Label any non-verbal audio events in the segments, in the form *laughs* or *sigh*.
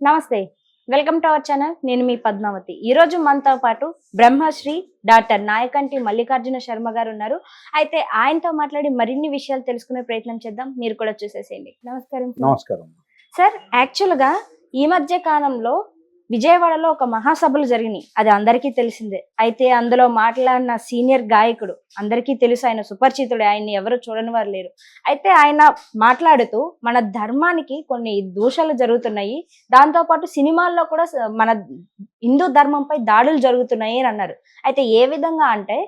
నమస్తే welcome to our channel. నేను మీ పద్మావతి. ఈ రోజు మనతో పాటు బ్రహ్మశ్రీ డాక్టర్ నాయకంటి మల్లికార్జున శర్మ గారు ఉన్నారు. అయితే ఆయనతో మాట్లాడి మరిన్ని విషయాలు తెలుసుకునే ప్రయత్నం చేద్దాం. మీరు కూడా చూసేసేయండి. నమస్కారం సార్. నమస్కారం. సార్ యాక్చువల్గా ఈ మధ్య కాలంలో విజయవాడలో ఒక మహాసభలు జరిగినాయి. అది అందరికీ తెలిసిందే. అయితే అందులో మాట్లాడిన సీనియర్ గాయకుడు అందరికీ తెలుసు ఆయన సుపరిచితుడు ఆయన్ని ఎవరు చూడని వారు లేరు. అయితే ఆయన మాట్లాడుతూ మన ధర్మానికి కొన్ని దూషాలు జరుగుతున్నాయి. దాంతో పాటు సినిమాల్లో కూడా మన హిందూ ధర్మంపై దాడులు జరుగుతున్నాయి అని అన్నారు. అయితే ఏ విధంగా అంటే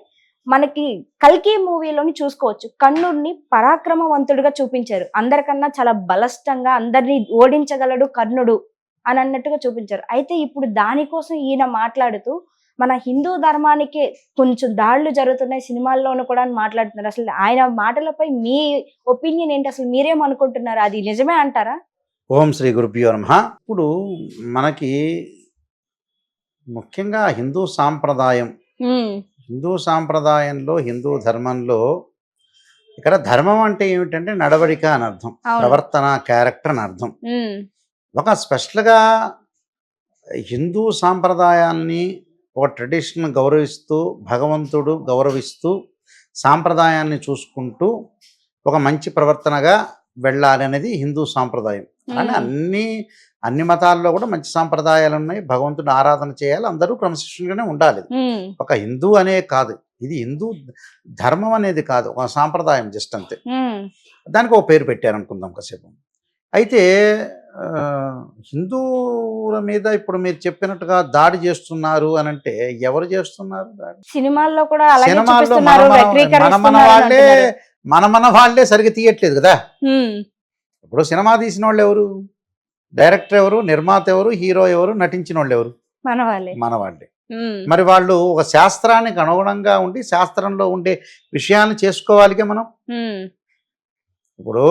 మనకి కల్కి మూవీలోని చూసుకోవచ్చు. కర్ణుడిని పరాక్రమవంతుడిగా చూపించారు. అందరికన్నా చాలా బలష్టంగా అందరినీ ఓడించగలడు కర్ణుడు. అని అన్నట్టుగా చూపించారు. అయితే ఇప్పుడు దానికోసం ఈయన మాట్లాడుతూ మన హిందూ ధర్మానికి కొంచెం దాడులు జరుగుతున్నాయి సినిమాల్లోనూ కూడా అని మాట్లాడుతున్నారు. అసలు ఆయన మాటలపై మీ ఒపీనియన్ ఏంటి? అసలు మీరేమనుకుంటున్నారు? అది నిజమే అంటారా? ఓం శ్రీ గురుభ్యో నమ. ఇప్పుడు మనకి ముఖ్యంగా హిందూ సాంప్రదాయం. హిందూ సాంప్రదాయంలో హిందూ ధర్మంలో ఇక్కడ ధర్మం అంటే ఏమిటంటే నడవడిక అని అర్థం. ప్రవర్తన క్యారెక్టర్ అని అర్థం. ఒక స్పెషల్గా హిందూ సాంప్రదాయాల్ని ఒక ట్రెడిషన్ గౌరవిస్తూ భగవంతుడు గౌరవిస్తూ సాంప్రదాయాన్ని చూసుకుంటూ ఒక మంచి ప్రవర్తనగా వెళ్ళాలి అనేది హిందూ సాంప్రదాయం. కానీ అన్ని అన్ని మతాల్లో కూడా మంచి సాంప్రదాయాలు ఉన్నాయి. భగవంతుని ఆరాధన చేయాలి. అందరూ క్రమశిక్షణగానే ఉండాలి ఒక హిందూ అనే కాదు. ఇది హిందూ ధర్మం అనేది కాదు. ఒక సాంప్రదాయం జస్ట్ అంతే. దానికి ఒక పేరు పెట్టారు అనుకుందాం కాసేపు. అయితే హిందువుల మీద ఇప్పుడు మీరు చెప్పినట్టుగా దాడి చేస్తున్నారు అని అంటే ఎవరు చేస్తున్నారు దాడి? సినిమాల్లో కూడా సినిమాల్లో మన మన- వాళ్ళే. మన మన వాళ్ళే సరిగ్గా తీయట్లేదు కదా? ఇప్పుడు సినిమా తీసిన వాళ్ళు ఎవరు? డైరెక్టర్ ఎవరు? నిర్మాత ఎవరు? హీరో ఎవరు? నటించిన వాళ్ళు ఎవరు? మన వాళ్ళే. మన వాళ్ళే. మరి వాళ్ళు ఒక శాస్త్రానికి అనుగుణంగా ఉండి శాస్త్రంలో ఉండే విషయాన్ని చేసుకోవాలిగా మనం? ఇప్పుడు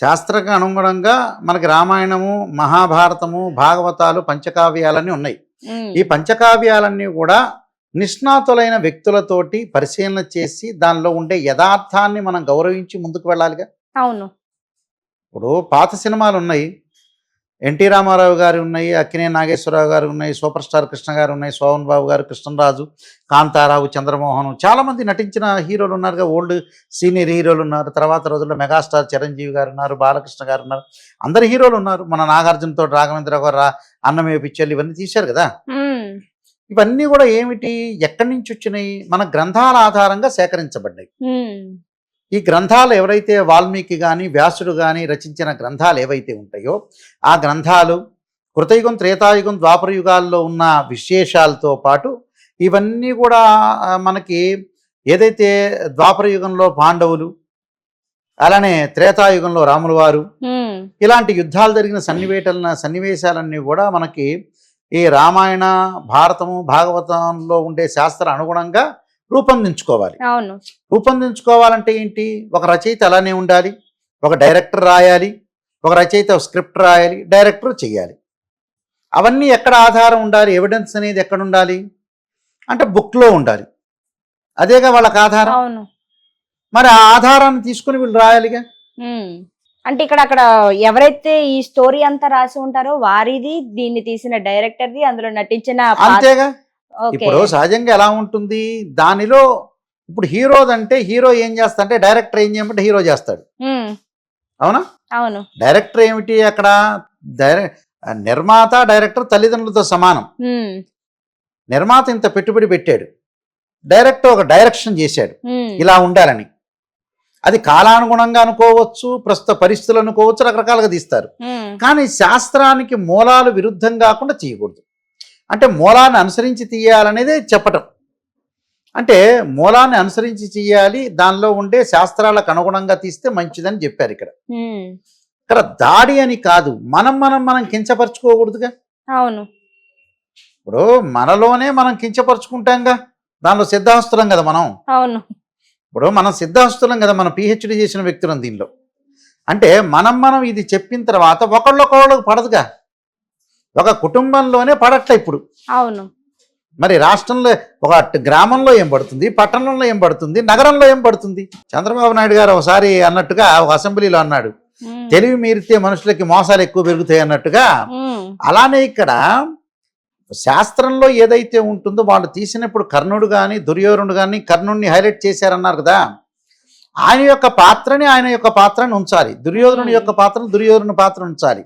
శాస్త్రకి అనుగుణంగా మనకి రామాయణము మహాభారతము భాగవతాలు పంచకావ్యాలన్నీ ఉన్నాయి. ఈ పంచకావ్యాలన్నీ కూడా నిష్ణాతులైన వ్యక్తులతోటి పరిశీలన చేసి దానిలో ఉండే యథార్థాన్ని మనం గౌరవించి ముందుకు వెళ్ళాలిగా? అవును. ఇప్పుడు పాత సినిమాలు ఉన్నాయి. ఎన్టీ రామారావు గారు ఉన్నాయి అక్కినే నాగేశ్వరరావు గారు ఉన్నాయి సూపర్ స్టార్ కృష్ణ గారు ఉన్నాయి సోహన్ బాబు గారు కృష్ణరాజు కాంతారావు చంద్రమోహన్ చాలామంది నటించిన హీరోలు ఉన్నారుగా ఓల్డ్ సీనియర్ హీరోలు ఉన్నారు. తర్వాత రోజుల్లో మెగాస్టార్ చిరంజీవి గారు ఉన్నారు బాలకృష్ణ గారు ఉన్నారు. అందరు హీరోలు ఉన్నారు. మన నాగార్జునతో రాఘవేంద్ర గారు రా- అన్నమయ్య పిక్చర్లు ఇవన్నీ తీశారు కదా. ఇవన్నీ కూడా ఏమిటి? ఎక్కడి నుంచి వచ్చినాయి? మన గ్రంథాల ఆధారంగా సేకరించబడ్డాయి. ఈ గ్రంథాలు ఎవరైతే వాల్మీకి కానీ వ్యాసుడు కానీ రచించిన గ్రంథాలు ఏవైతే ఉంటాయో ఆ గ్రంథాలు కృతయుగం త్రేతాయుగం ద్వాపర యుగాల్లో ఉన్న విశేషాలతో పాటు ఇవన్నీ కూడా మనకి ఏదైతే ద్వాపర యుగంలో పాండవులు అలానే త్రేతాయుగంలో రాముల వారు ఇలాంటి యుద్ధాలు జరిగిన సన్నివేటాల సన్నివేశాలన్నీ కూడా మనకి ఈ రామాయణ భారతము భాగవతంలో ఉండే శాస్త్ర అనుగుణంగా రూపొందించుకోవాలి. అవును. రూపొందించుకోవాలంటే ఏంటి? ఒక రచయిత అలానే ఉండాలి ఒక డైరెక్టర్ రాయాలి ఒక రచయిత స్క్రిప్ట్ రాయాలి డైరెక్టర్ చేయాలి అవన్నీ ఎక్కడ ఆధారం ఉండాలి? ఎవిడెన్స్ అనేది ఎక్కడ ఉండాలి? అంటే బుక్లో ఉండాలి. అదేగా వాళ్ళకి ఆధారం? అవును. మరి ఆ ఆధారాన్ని తీసుకుని వీళ్ళు రాయాలిగా. అంటే ఇక్కడ అక్కడ ఎవరైతే ఈ స్టోరీ అంతా రాసి ఉంటారో వారిది దీన్ని తీసిన డైరెక్టర్ది అందులో నటించిన అంతేగా. ఇప్పుడు సహజంగా ఎలా ఉంటుంది? దానిలో ఇప్పుడు హీరోదంటే హీరో ఏం చేస్తా అంటే డైరెక్టర్ ఏం చేయమంటే హీరో చేస్తాడు. అవునా? అవును. డైరెక్టర్ ఏమిటి అక్కడ? నిర్మాత డైరెక్టర్ తల్లిదండ్రులతో సమానం. నిర్మాత ఇంత పెట్టుబడి పెట్టాడు. డైరెక్టర్ ఒక డైరెక్షన్ చేశాడు. ఇలా ఉండాలని. అది కాలానుగుణంగా అనుకోవచ్చు ప్రస్తుత పరిస్థితులు అనుకోవచ్చు రకరకాలుగా తీస్తారు. కానీ శాస్త్రానికి మూలాలు విరుద్ధం కాకుండా చేయకూడదు. అంటే మూలాన్ని అనుసరించి తీయాలనేదే చెప్పటం. అంటే మూలాన్ని అనుసరించి చేయాలి దానిలో ఉండే శాస్త్రాలకు అనుగుణంగా తీస్తే మంచిదని చెప్పారు ఇక్కడ. ఇక్కడ దాడి అని కాదు మనం మనం మనం కించపరచుకోకూడదుగా. అవును. ఇప్పుడు మనలోనే మనం కించపరుచుకుంటాంగా దానిలో సిద్ధాస్తులం కదా మనం. అవును. ఇప్పుడు మనం సిద్ధాస్తులం కదా మనం పిహెచ్డి చేసిన వ్యక్తులం దీనిలో. అంటే మనం మనం ఇది చెప్పిన తర్వాత ఒకళ్ళొకళ్ళకి పడదుగా. ఒక కుటుంబంలోనే పడట్లే ఇప్పుడు. అవును. మరి రాష్ట్రంలో ఒక గ్రామంలో ఏం పడుతుంది? పట్టణంలో ఏం పడుతుంది? నగరంలో ఏం పడుతుంది? చంద్రబాబు నాయుడు గారు ఒకసారి అన్నట్టుగా ఒక అసెంబ్లీలో అన్నాడు. తెలివి మీరితే మనుషులకి మోసాలు ఎక్కువ పెరుగుతాయి అన్నట్టుగా అలానే ఇక్కడ శాస్త్రంలో ఏదైతే ఉంటుందో వాళ్ళు తీసినప్పుడు కర్ణుడు కానీ దుర్యోధనుడు కానీ కర్ణుడిని హైలైట్ చేశారన్నారు కదా. ఆయన యొక్క పాత్రని ఆయన యొక్క పాత్రని ఉంచాలి. దుర్యోధనుని యొక్క పాత్రను దుర్యోధనుని పాత్ర ఉంచాలి.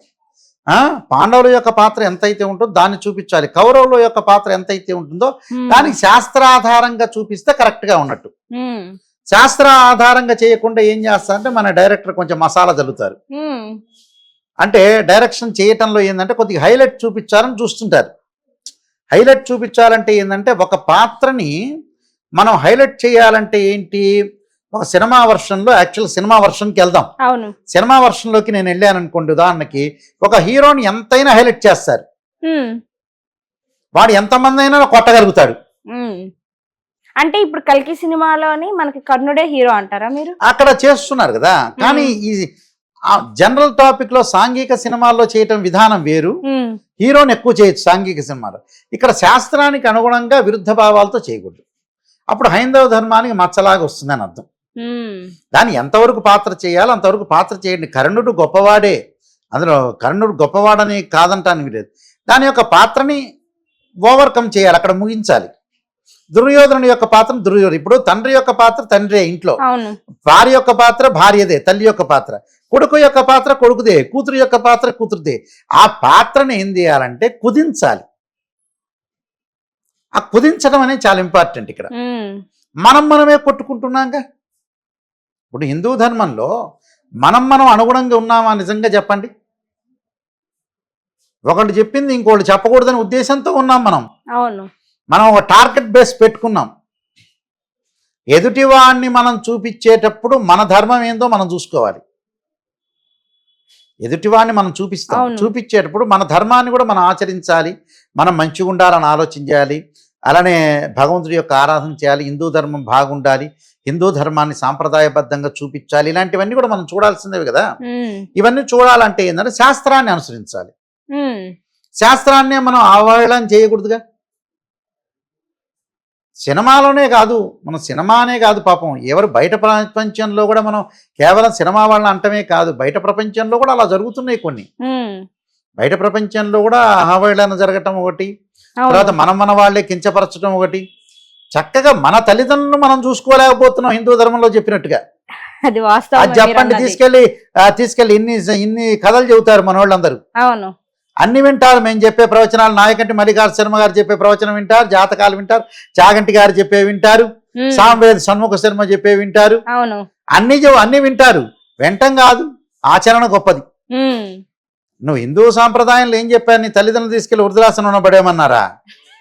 పాండవుల యొక్క పాత్ర ఎంతైతే ఉంటుందో దాన్ని చూపించాలి. కౌరవుల యొక్క పాత్ర ఎంతైతే ఉంటుందో దానికి శాస్త్రాధారంగా చూపిస్తే కరెక్ట్గా ఉన్నట్టు. ఉమ్, శాస్త్ర ఆధారంగా చేయకుండా ఏం చేస్తారంటే మన డైరెక్టర్ కొంచెం మసాలా చల్లుతారు. అంటే డైరెక్షన్ చేయటంలో ఏంటంటే కొద్దిగా హైలైట్ చూపించాలని చూస్తుంటారు. హైలైట్ చూపించాలంటే ఏంటంటే ఒక పాత్రని మనం హైలైట్ చేయాలంటే ఏంటి? ఒక సినిమా వర్షన్లో యాక్చువల్ సినిమా వర్షన్కి వెళ్దాం. అవును. సినిమా వర్షన్లోకి నేను వెళ్ళాను అనుకోండి ఉదాహరణకి ఒక హీరోని ఎంతైనా హైలైట్ చేస్తారు. వాడు ఎంతమంది అయినా కొట్టగలుగుతాడు. అంటే ఇప్పుడు కల్కి సినిమాలోని మనకి కర్ణుడే హీరో అంటారా మీరు? అక్కడ చేస్తున్నారు కదా. కానీ ఈ జనరల్ టాపిక్లో సాంఘిక సినిమాల్లో చేయటం విధానం వేరు. హీరోని ఎక్కువ చేయొచ్చు సాంఘిక సినిమాలో. ఇక్కడ శాస్త్రానికి అనుగుణంగా విరుద్ధ భావాలతో చేయకూడదు. అప్పుడు హైందవ ధర్మానికి మచ్చలాగా వస్తుందని అర్థం. దాన్ని ఎంతవరకు పాత్ర చేయాలో అంతవరకు పాత్ర చేయండి. కర్ణుడు గొప్పవాడే. అందులో కర్ణుడు గొప్పవాడని కాదంటానికి లేదు దాని యొక్క పాత్రని ఓవర్కమ్ చేయాలి. అక్కడ ముగించాలి. దుర్యోధనుని యొక్క పాత్ర దుర్యోధను ఇప్పుడు తండ్రి యొక్క పాత్ర తండ్రే ఇంట్లో. భార్య యొక్క పాత్ర భార్యదే తల్లి యొక్క పాత్ర. కొడుకు యొక్క పాత్ర కొడుకుదే కూతురు యొక్క పాత్ర కూతురుదే. ఆ పాత్రని ఏం చేయాలంటే కుదించాలి. ఆ కుదించడం అనేది చాలా ఇంపార్టెంట్ ఇక్కడ. మనం మనమే కొట్టుకుంటున్నాంగా? ఇప్పుడు హిందూ ధర్మంలో మనం మనం అనుగుణంగా ఉన్నామా నిజంగా చెప్పండి? ఒకళ్ళు చెప్పింది ఇంకోళ్ళు చెప్పకూడదనే ఉద్దేశంతో ఉన్నాం మనం. అవును. మనం ఒక టార్గెట్ బేస్ పెట్టుకున్నాం. ఎదుటివాడిని మనం చూపించేటప్పుడు మన ధర్మం ఏందో మనం చూసుకోవాలి. ఎదుటివాడిని మనం చూపిస్తాం. చూపించేటప్పుడు మన ధర్మాన్ని కూడా మనం ఆచరించాలి. మనం మంచిగా ఉండాలని ఆలోచించాలి. అలానే భగవంతుడి యొక్క ఆరాధన చేయాలి హిందూ ధర్మం బాగుండాలి హిందూ ధర్మాన్ని సాంప్రదాయబద్ధంగా చూపించాలి ఇలాంటివన్నీ కూడా మనం చూడాల్సిందేవి కదా. ఇవన్నీ చూడాలంటే ఏంటంటే శాస్త్రాన్ని అనుసరించాలి. శాస్త్రాన్నే మనం అవహేళన చేయకూడదుగా. సినిమాలోనే కాదు మన సినిమానే కాదు పాపం. ఎవరు బయట ప్రపంచంలో కూడా మనం కేవలం సినిమా వాళ్ళని అంటమే కాదు బయట ప్రపంచంలో కూడా అలా జరుగుతున్నాయి కొన్ని. బయట ప్రపంచంలో కూడా అవహేళన జరగటం ఒకటి తర్వాత మనం మన వాళ్ళే కించపరచడం ఒకటి. చక్కగా మన తల్లిదండ్రులను మనం చూసుకోలేకపోతున్నాం హిందూ ధర్మంలో చెప్పినట్టుగా. అది వాస్తవం చెప్పండి తీసుకెళ్ళి ఆ, తీసుకెళ్ళి ఇన్ని ఇన్ని కథలు చెబుతారు మన వాళ్ళందరూ అవును. అన్ని వింటారు మేము చెప్పే ప్రవచనాలు నాయకంటి మల్లికార్జున శర్మ గారు చెప్పే ప్రవచనం వింటారు జాతకాలు వింటారు చాగంటి గారు చెప్పే వింటారు ఉమ్, సామవేద షణ్ముఖ శర్మ చెప్పే వింటారు. అవును. అన్ని అన్ని వింటారు. వెంటం కాదు ఆచరణ గొప్పది. నువ్వు హిందూ సాంప్రదాయంలో ఏం చెప్పారు? నీ తల్లిదండ్రులు తీసుకెళ్ళి వృద్ధులాసనం పడేయమన్నారా?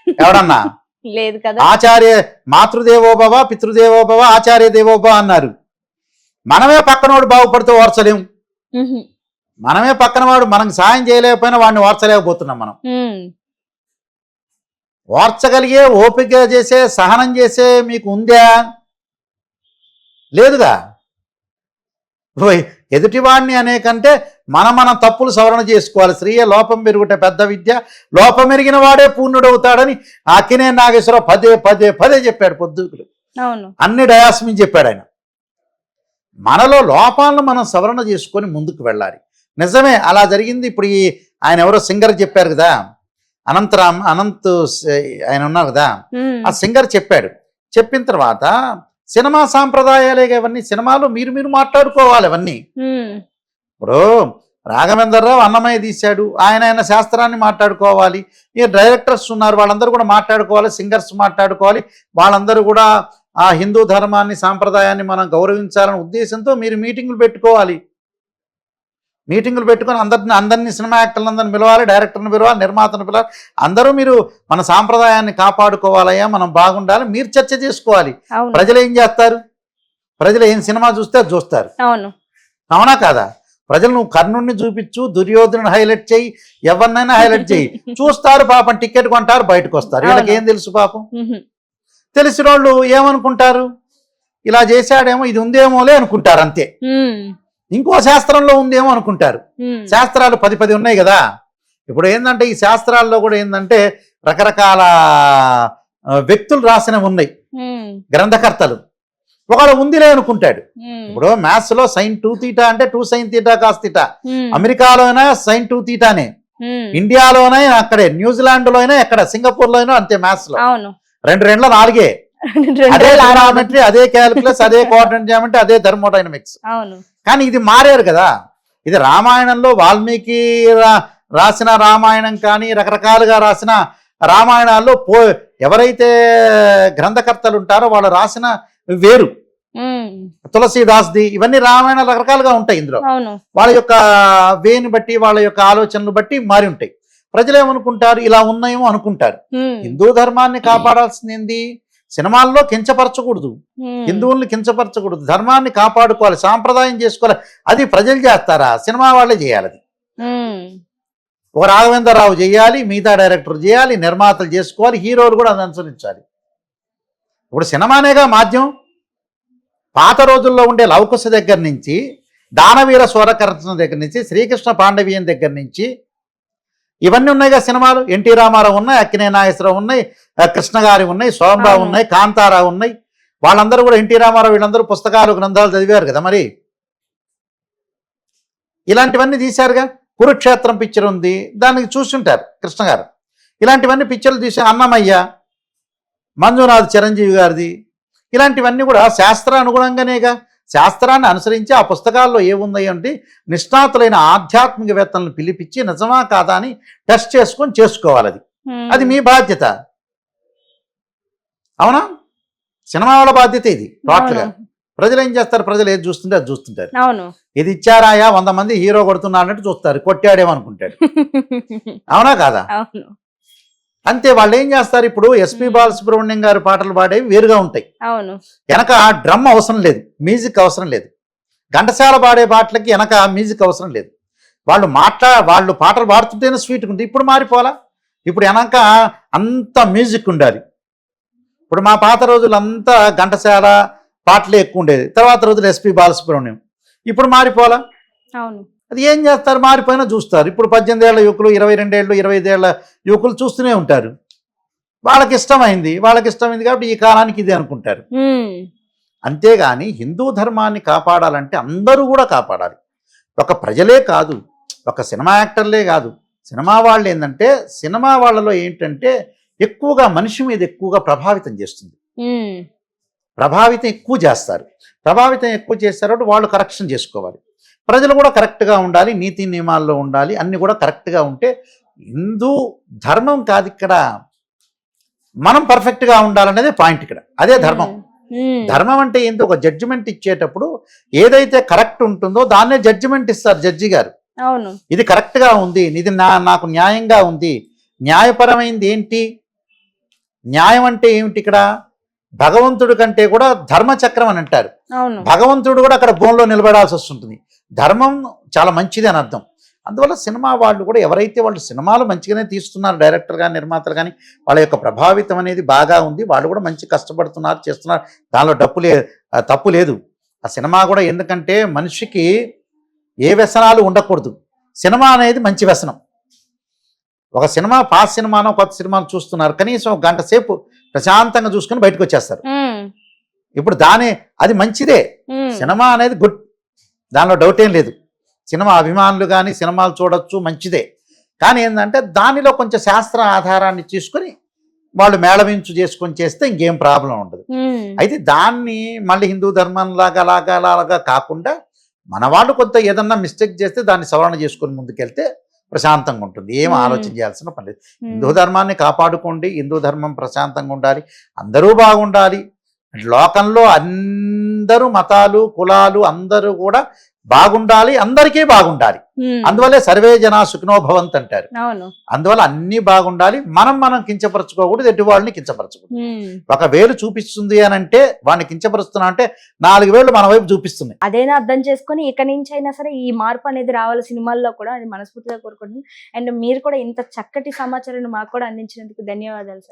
ఎవడన్నా లేదు కదా. ఆచార్య మాతృదేవోభవ పితృదేవోభవ ఆచార్య దేవోభవ అన్నారు. మనమే పక్కనోడు బాగుపడితే ఓర్చలేం. మనమే పక్కన వాడు మనకు సాయం చేయలేకపోయినా వాడిని ఓర్చలేకపోతున్నాం మనం. ఓర్చగలిగే ఓపిక చేసే సహనం చేసే మీకు ఉందా? లేదుగా? ఓయ్, ఎదుటివాడిని అనే కంటే మన మన తప్పులు సవరణ చేసుకోవాలి. స్త్రీయ లోపం పెరుగుట పెద్ద విద్య. లోపం ఎరిగిన వాడే పూర్ణుడవుతాడని అక్కినే నాగేశ్వరరావు పదే పదే పదే చెప్పాడు పొద్దుకులు అన్ని డయాస్మి చెప్పాడు ఆయన. మనలో లోపాలను మనం సవరణ చేసుకొని ముందుకు వెళ్ళాలి. నిజమే అలా జరిగింది. ఇప్పుడు ఈ ఆయన ఎవరో సింగర్ చెప్పారు కదా. అనంతరామ్ అనంత్ ఆయన ఉన్నారు కదా. ఆ సింగర్ చెప్పాడు. చెప్పిన తర్వాత సినిమా సాంప్రదాయాలే ఇవన్నీ సినిమాలు మీరు మీరు మాట్లాడుకోవాలి అవన్నీ. ఇప్పుడు రాఘవేంద్రరావు అన్నమయ్య తీశాడు ఆయన ఆయన శాస్త్రాన్ని మాట్లాడుకోవాలి ఈ డైరెక్టర్స్ ఉన్నారు వాళ్ళందరూ కూడా మాట్లాడుకోవాలి సింగర్స్ మాట్లాడుకోవాలి వాళ్ళందరూ కూడా ఆ హిందూ ధర్మాన్ని సాంప్రదాయాన్ని మనం గౌరవించాలనే ఉద్దేశంతో మీరు మీటింగులు పెట్టుకోవాలి. మీటింగులు పెట్టుకొని అందరిని అందరినీ సినిమా యాక్టర్లు అందరిని పిలవాలి డైరెక్టర్ని పిలవాలి నిర్మాతను పిలవాలి. అందరూ మీరు మన సాంప్రదాయాన్ని కాపాడుకోవాలయ్యా మనం బాగుండాలి మీరు చర్చ చేసుకోవాలి. ప్రజలు ఏం చేస్తారు? ప్రజలు ఏం సినిమా చూస్తే అది చూస్తారు. అవును. కాదా? ప్రజలు నువ్వు కర్ణుడిని చూపించు దుర్యోధను హైలైట్ చేయి ఎవరినైనా హైలైట్ చేయి. *laughs* చూస్తారు పాపం టికెట్ కొంటారు బయటకు వస్తారు వీళ్ళకి ఏం తెలుసు పాపం? తెలిసిన వాళ్ళు ఏమనుకుంటారు? ఇలా చేశాడేమో ఇది ఉందేమోలే అనుకుంటారు అంతే. ఇంకో శాస్త్రంలో ఉందేమో అనుకుంటారు. శాస్త్రాలు పది పది ఉన్నాయి కదా. ఇప్పుడు ఏంటంటే ఈ శాస్త్రాల్లో కూడా ఏంటంటే రకరకాల వ్యక్తులు రాసినవి ఉన్నాయి. గ్రంథకర్తలు. ఒకవేళ ఉందిలే అనుకుంటాడు. ఇప్పుడు మ్యాథ్స్లో సైన్ టూ తీటా అంటే two sine theta cos theta. Um, అమెరికాలో అయినా సైన్ టూ తీటానే. ఇండియాలోనే అక్కడే న్యూజిలాండ్లో అయినా ఎక్కడ సింగపూర్లో అయినా అంతే మ్యాథ్స్లో రెండు రెండ్ల నాలుగే. అదే అదే క్యాలిక్యులస్ అదే కోఆర్డినేట్ చేయమంటే అదే థర్మోడైనమిక్స్ కానీ ఇది మారారు కదా. ఇది రామాయణంలో వాల్మీకి రాసిన రామాయణం కానీ రకరకాలుగా రాసిన రామాయణాల్లో పో ఎవరైతే గ్రంథకర్తలు ఉంటారో వాళ్ళు రాసిన వేరు. తులసీదాస్ది ఇవన్నీ రామాయణ రకరకాలుగా ఉంటాయి ఇందులో. వాళ్ళ యొక్క వేని బట్టి వాళ్ళ యొక్క ఆలోచనలు బట్టి మారి ఉంటాయి. ప్రజలు ఏమనుకుంటారు ఇలా ఉన్నాయేమో అనుకుంటారు. హిందూ ధర్మాన్ని కాపాడాల్సింది సినిమాల్లో కించపరచకూడదు. హిందువుల్ని కించపరచకూడదు. ధర్మాన్ని కాపాడుకోవాలి సాంప్రదాయం చేసుకోవాలి. అది ప్రజలు చేస్తారా? సినిమా వాళ్ళే చేయాలి అది ఒక రాఘవేంద్రరావు చేయాలి మిగతా డైరెక్టర్ చేయాలి నిర్మాతలు చేసుకోవాలి హీరోలు కూడా అది అనుసరించాలి. ఇప్పుడు సినిమానేగా మాధ్యమం పాత రోజుల్లో ఉండే లవకుశ దగ్గర నుంచి దానవీర సూరకర్ణ దగ్గర నుంచి శ్రీకృష్ణ పాండవీయం దగ్గర నుంచి ఇవన్నీ ఉన్నాయిగా సినిమాలు. ఎన్టీ రామారావు ఉన్నాయి అక్కినే నాగేశ్వరరావు ఉన్నాయి కృష్ణ గారి ఉన్నాయి సోమరావు. ఉన్నాయి కాంతారావు ఉన్నాయి. వాళ్ళందరూ కూడా ఎన్టీ రామారావు వీళ్ళందరూ పుస్తకాలు గ్రంథాలు చదివారు కదా మరి. ఇలాంటివన్నీ తీశారుగా. కురుక్షేత్రం పిక్చర్ ఉంది. దానికి చూస్తుంటారు కృష్ణ గారు ఇలాంటివన్నీ పిక్చర్లు తీసే అన్నమయ్య మంజునాథ్ చిరంజీవి గారిది. ఇలాంటివన్నీ కూడా శాస్త్రానుగుణంగానేగా శాస్త్రాన్ని అనుసరించి ఆ పుస్తకాల్లో ఏముంది అంటే నిష్ణాతులైన ఆధ్యాత్మికవేత్తలను పిలిపించి నిజమా కాదా అని టెస్ట్ చేసుకొని చేసుకోవాలి అది. అది మీ బాధ్యత. అవునా? సినిమా వాళ్ళ బాధ్యత ఇది టోటల్గా ప్రజలు ఏం చేస్తారు? ప్రజలు ఏది చూస్తుంటే అది చూస్తుంటారు. ఇది ఇచ్చారాయా? వంద మంది హీరో కొడుతున్నా అన్నట్టు చూస్తారు. కొట్టాడేమనుకుంటాడు *laughs* అవునా కాదా? అంతే వాళ్ళు ఏం చేస్తారు ఇప్పుడు ఎస్పి. బాలసుబ్రహ్మణ్యం గారి పాటలు పాడేవి వేరుగా ఉంటాయి. అవును. వెనక డ్రమ్ అవసరం లేదు మ్యూజిక్ అవసరం లేదు. ఘంటసాల పాడే పాటలకి వెనక మ్యూజిక్ అవసరం లేదు. వాళ్ళు మాట్లా వాళ్ళు పాటలు పాడుతుంటేనే స్వీట్ ఉంది ఇప్పుడు మారిపోలా ఇప్పుడు వెనక అంత మ్యూజిక్ ఉండాలి. ఇప్పుడు మా పాత రోజులు అంతా ఘంటసాల పాటలే ఎక్కువ ఉండేది. తర్వాత రోజులు ఎస్పి బాలసుబ్రహ్మణ్యం. ఇప్పుడు మారిపోలా అవును. అది ఏం చేస్తారు? మారిపోయినా చూస్తారు. ఇప్పుడు పద్దెనిమిది ఏళ్ళ యువకులు ఇరవై రెండేళ్ళు ఇరవై ఐదేళ్ళ యువకులు చూస్తూనే ఉంటారు. వాళ్ళకి ఇష్టమైంది. వాళ్ళకి ఇష్టమైంది కాబట్టి ఈ కాలానికి ఇది అనుకుంటారు. అంతేగాని హిందూ ధర్మాన్ని కాపాడాలంటే అందరూ కూడా కాపాడాలి. ఒక ప్రజలే కాదు. ఒక సినిమా యాక్టర్లే కాదు. సినిమా వాళ్ళు ఏంటంటే సినిమా వాళ్ళలో ఏంటంటే ఎక్కువగా మనిషి మీద ఎక్కువగా ప్రభావితం చేస్తుంది. ప్రభావితం ఎక్కువ చేస్తారు. ప్రభావితం ఎక్కువ చేస్తారు వాళ్ళు కరెక్షన్ చేసుకోవాలి. ప్రజలు కూడా కరెక్ట్గా ఉండాలి నీతి నియమాల్లో ఉండాలి అన్ని కూడా కరెక్ట్గా ఉంటే హిందూ ధర్మం కాదు ఇక్కడ. మనం పర్ఫెక్ట్గా ఉండాలనేదే పాయింట్ ఇక్కడ. అదే ధర్మం. ధర్మం అంటే ఏంటి ఒక జడ్జిమెంట్ ఇచ్చేటప్పుడు ఏదైతే కరెక్ట్ ఉంటుందో దాన్నే జడ్జిమెంట్ ఇస్తారు జడ్జి గారు. అవును. ఇది కరెక్ట్గా ఉంది ఇది నా నాకు న్యాయంగా ఉంది న్యాయపరమైంది ఏంటి? న్యాయం అంటే ఏమిటి ఇక్కడ? భగవంతుడి కంటే కూడా ధర్మచక్రం అని అంటారు. భగవంతుడు కూడా అక్కడ భూమిలో నిలబడాల్సి వస్తుంటుంది. ధర్మం చాలా మంచిది అని అర్థం. అందువల్ల సినిమా వాళ్ళు కూడా ఎవరైతే వాళ్ళు సినిమాలు మంచిగానే తీస్తున్నారు డైరెక్టర్ కానీ నిర్మాతలు కానీ వాళ్ళ యొక్క ప్రభావితం అనేది బాగా ఉంది. వాళ్ళు కూడా మంచి కష్టపడుతున్నారు చేస్తున్నారు. దానిలో డప్పు లే తప్పు లేదు. ఆ సినిమా కూడా ఎందుకంటే మనిషికి ఏ వ్యసనాలు ఉండకూడదు. సినిమా అనేది మంచి వ్యసనం. ఒక సినిమా పాత సినిమానో కొత్త సినిమాను చూస్తున్నారు. కనీసం ఒక గంట సేపు ప్రశాంతంగా చూసుకొని బయటకు వచ్చేస్తారు. ఇప్పుడు దాని అది మంచిదే. సినిమా అనేది గుడ్. దానిలో డౌట్ ఏం లేదు. సినిమా అభిమానులు కానీ సినిమాలు చూడొచ్చు మంచిదే. కానీ ఏంటంటే దానిలో కొంచెం శాస్త్ర ఆధారాన్ని తీసుకొని వాళ్ళు మేళవించు చేసుకొని చేస్తే ఇంకేం ప్రాబ్లం ఉండదు. అయితే దాన్ని మళ్ళీ హిందూ ధర్మం లాగా లాగా లాగా కాకుండా మన వాళ్ళు కొంత ఏదన్నా మిస్టేక్ చేస్తే దాన్ని సవరణ చేసుకొని ముందుకెళ్తే ప్రశాంతంగా ఉంటుంది. ఏం. ఆలోచన చేయాల్సిన పని లేదు. హిందూ ధర్మాన్ని కాపాడుకోండి హిందూ ధర్మం ప్రశాంతంగా ఉండాలి అందరూ బాగుండాలి లోకంలో అందరూ మతాలు కులాలు అందరూ కూడా బాగుండాలి అందరికీ బాగుండాలి. అందువల్లే సర్వే జన సుఖినో భవంత్ అంటారు. అందువల్ల అన్నీ బాగుండాలి మనం మనం కించపరచుకోకూడదు ఎటు వాళ్ళని కించపరచకూడదు. ఒక వేలు చూపిస్తుంది అని అంటే వాడిని కించపరుస్తున్నా అంటే నాలుగు వేలు మన వైపు చూపిస్తున్నాయి అదేనా అర్థం చేసుకొని ఇక నుంచి అయినా సరే ఈ మార్పు అనేది రావాలి సినిమాల్లో కూడా అది మనస్ఫూర్తిగా కోరుకుంటున్నాను. అండ్ మీరు కూడా ఇంత చక్కటి సమాచారాన్ని మాకు కూడా అందించినందుకు ధన్యవాదాలు